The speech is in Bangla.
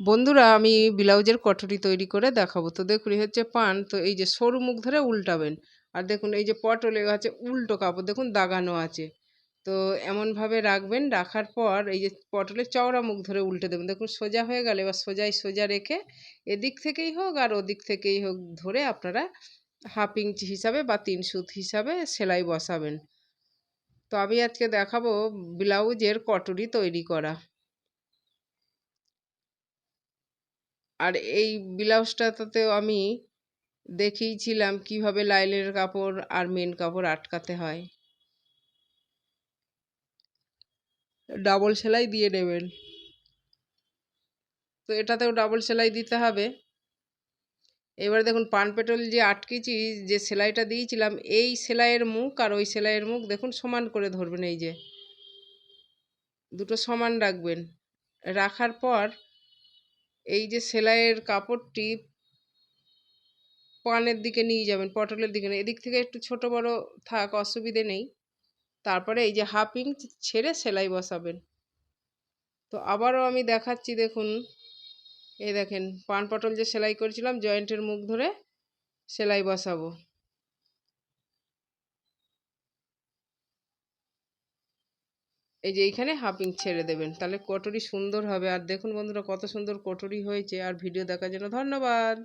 বন্ধুরা, আমি ব্লাউজের কটরি তৈরি করে দেখাবো। তো দেখুন, এই হচ্ছে পান, তো এই যে সরু মুখ ধরে উল্টাবেন। আর দেখুন, এই যে পটলে আছে উল্টো কাপড়, দেখুন দাগানো আছে। তো এমনভাবে রাখবেন, রাখার পর এই যে পটলের চওড়া মুখ ধরে উল্টে দেবেন। দেখুন, সোজা হয়ে গেলে, এবার সোজাই সোজা রেখে এদিক থেকেই হোক আর ওদিক থেকেই হোক ধরে আপনারা হাফ ইঞ্চি হিসাবে বা তিন সুত হিসাবে সেলাই বসাবেন। তো আমি আজকে দেখাবো ব্লাউজের কটরি তৈরি করা। আর এই ব্লাউজটাতেও আমি দেখিয়েছিলাম কীভাবে লাইলের কাপড় আর মেন কাপড় আটকাতে হয়। ডাবল সেলাই দিয়ে নেবেন। তো এটাতেও ডাবল সেলাই দিতে হবে। এবার দেখুন, পান পেট্রোল যে আটকেছি, যে সেলাইটা দিয়েছিলাম, এই সেলাইয়ের মুখ আর ওই সেলাইয়ের মুখ দেখুন, সমান করে ধরবেন এই যে। দুটো সমান রাখবেন। রাখার পর এই যে সেলাইয়ের কাপড়টি পানের দিকে নিয়ে যাবেন, পটলের দিকে এদিক থেকে একটু ছোট, বড় থাক, অসুবিধে নেই। তারপরে এই যে হাফ ইঞ্চ ছেড়ে সেলাই বসাবেন। তো আবারও আমি দেখাচ্ছি, দেখুন। এই দেখেন, পান পটল যে সেলাই করেছিলাম, জয়েন্টের মুখ ধরে সেলাই বসাবো। এই যে এইখানে হাফ ইঞ্চ ছেড়ে দেবেন, তাহলে কটরি সুন্দর হবে। আর দেখুন বন্ধুরা কত সুন্দর কটরি হয়েছে, আর ভিডিও দেখার জন্য ধন্যবাদ।